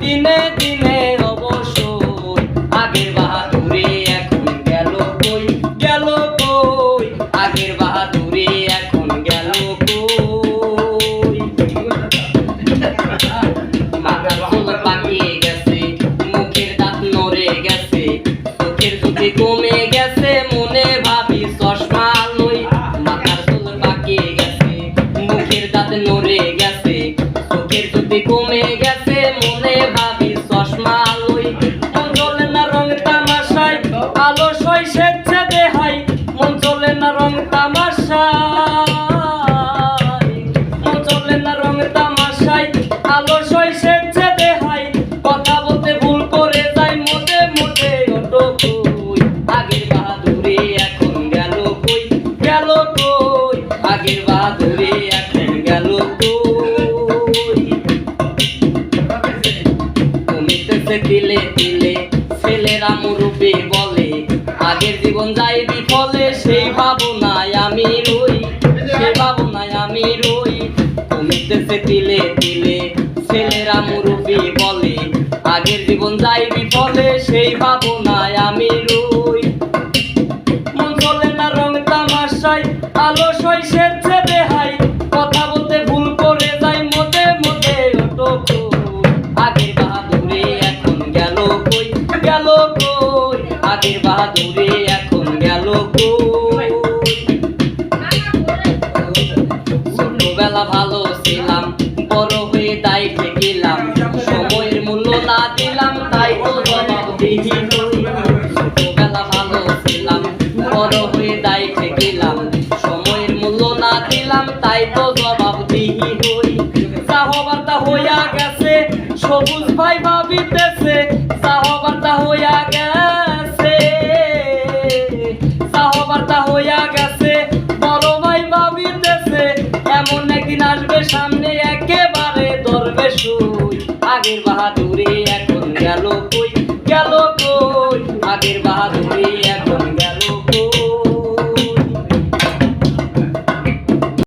ದಿನೇ ದಿನೇ কমিতেছে তিলে তিলে ছেলেরা মুরুবে বলে, আগের জীবন যাই বিফলে, সেই ভাবনায় আমি রই, সেই ভাবনায় আমি রই। কমিতেছে তিলে তিলে ছেলেরা মুরুবি বলে, আগের জীবন যাই বিফলে, সেই ভাবনায় আমি রই। মন চলে না রং তামাশাই আলো সই সেচ্ছে বাহাদুরে এখন গেল ছোটবেলা ভালো ছিলাম, বড় হয়ে দায়িত্বে গেলাম সময়ের মূল্য না দিলাম, তাই তো জবাব দিহি ছোটবেলা হয়ে তাই তো জবাব হই সাহবার্তা হইয়া গেছে, সবুজ ভাই ভাবিতেছে। সাহবার্তা হইয়া গেছে তুই আগের বাহাদুরে এখন গেল কই?